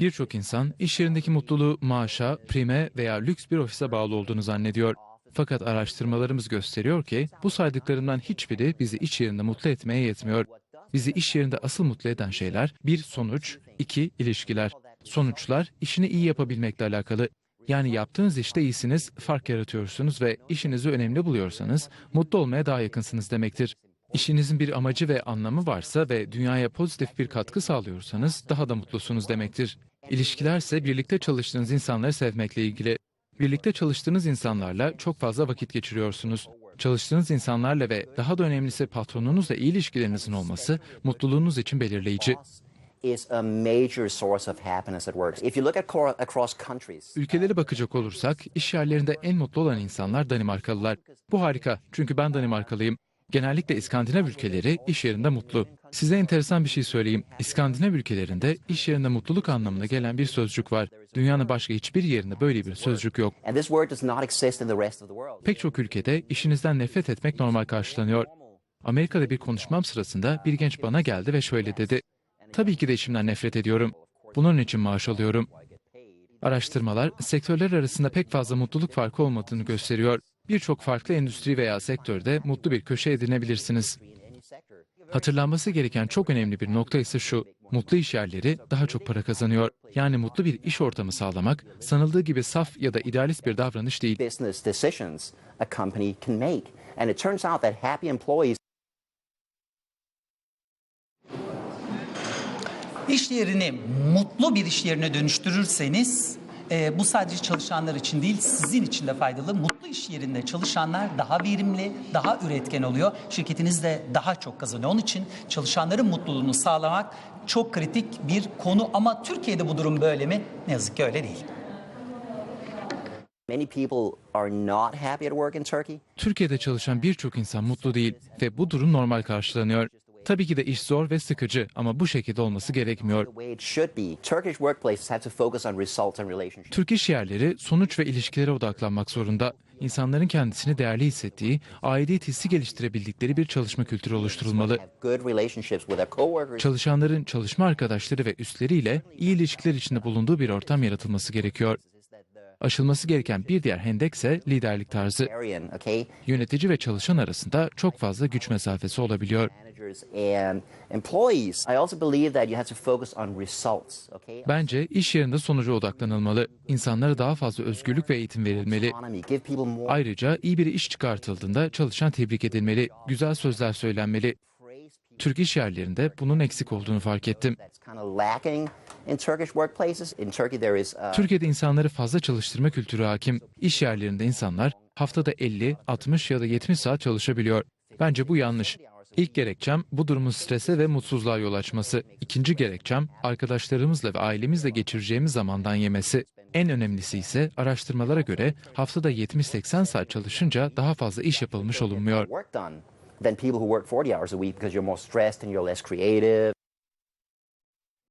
Birçok insan iş yerindeki mutluluğu maaşa, prime veya lüks bir ofise bağlı olduğunu zannediyor. Fakat araştırmalarımız gösteriyor ki bu saydıklarımdan hiçbiri bizi iş yerinde mutlu etmeye yetmiyor. Bizi iş yerinde asıl mutlu eden şeyler bir sonuç, iki ilişkiler. Sonuçlar işini iyi yapabilmekle alakalı. Yani yaptığınız işte iyisiniz, fark yaratıyorsunuz ve işinizi önemli buluyorsanız mutlu olmaya daha yakınsınız demektir. İşinizin bir amacı ve anlamı varsa ve dünyaya pozitif bir katkı sağlıyorsanız daha da mutlusunuz demektir. İlişkilerse birlikte çalıştığınız insanları sevmekle ilgili. Birlikte çalıştığınız insanlarla çok fazla vakit geçiriyorsunuz. Çalıştığınız insanlarla ve daha da önemlisi patronunuzla iyi ilişkilerinizin olması mutluluğunuz için belirleyici. Ülkelere bakacak olursak iş yerlerinde en mutlu olan insanlar Danimarkalılar. Bu harika çünkü ben Danimarkalıyım. Genellikle İskandinav ülkeleri iş yerinde mutlu. Size enteresan bir şey söyleyeyim. İskandinav ülkelerinde iş yerinde mutluluk anlamına gelen bir sözcük var. Dünyanın başka hiçbir yerinde böyle bir sözcük yok. Pek çok ülkede işinizden nefret etmek normal karşılanıyor. Amerika'da bir konuşmam sırasında bir genç bana geldi ve şöyle dedi. Tabii ki de işimden nefret ediyorum. Bunun için maaş alıyorum. Araştırmalar sektörler arasında pek fazla mutluluk farkı olmadığını gösteriyor. Birçok farklı endüstri veya sektörde mutlu bir köşe edinebilirsiniz. Hatırlanması gereken çok önemli bir nokta ise şu. Mutlu iş yerleri daha çok para kazanıyor. Yani mutlu bir iş ortamı sağlamak sanıldığı gibi saf ya da idealist bir davranış değil. İş yerini mutlu bir iş yerine dönüştürürseniz e, bu sadece çalışanlar için değil sizin için de faydalı. Mutlu iş yerinde çalışanlar daha verimli, daha üretken oluyor. Şirketiniz de daha çok kazanıyor. Onun için çalışanların mutluluğunu sağlamak çok kritik bir konu ama Türkiye'de bu durum böyle mi? Ne yazık ki öyle değil. Many people are not happy at work in Turkey. Türkiye'de çalışan birçok insan mutlu değil ve bu durum normal karşılanıyor. Tabii ki de iş zor ve sıkıcı ama bu şekilde olması gerekmiyor. Türk iş yerleri sonuç ve ilişkilere odaklanmak zorunda. İnsanların kendisini değerli hissettiği, aidiyet hissi geliştirebildikleri bir çalışma kültürü oluşturulmalı. Çalışanların çalışma arkadaşları ve üstleriyle iyi ilişkiler içinde bulunduğu bir ortam yaratılması gerekiyor. Aşılması gereken bir diğer hendek ise liderlik tarzı. Yönetici ve çalışan arasında çok fazla güç mesafesi olabiliyor. Bence iş yerinde sonuca odaklanılmalı. İnsanlara daha fazla özgürlük ve eğitim verilmeli. Ayrıca iyi bir iş çıkartıldığında çalışan tebrik edilmeli, güzel sözler söylenmeli. Türk iş yerlerinde bunun eksik olduğunu fark ettim. That's kind of lacking in Turkish workplaces. In Turkey, there is uh, Türkiye'de insanları fazla çalıştırma kültürü hakim. İş yerlerinde insanlar haftada 50, 60 ya da 70 saat çalışabiliyor. Bence bu yanlış. İlk gerekçem bu durumun strese ve mutsuzluğa yol açması. İkinci gerekçem arkadaşlarımızla ve ailemizle geçireceğimiz zamandan yemesi. En önemlisi ise araştırmalara göre haftada 70-80 saat çalışınca daha fazla iş yapılmış olunmuyor.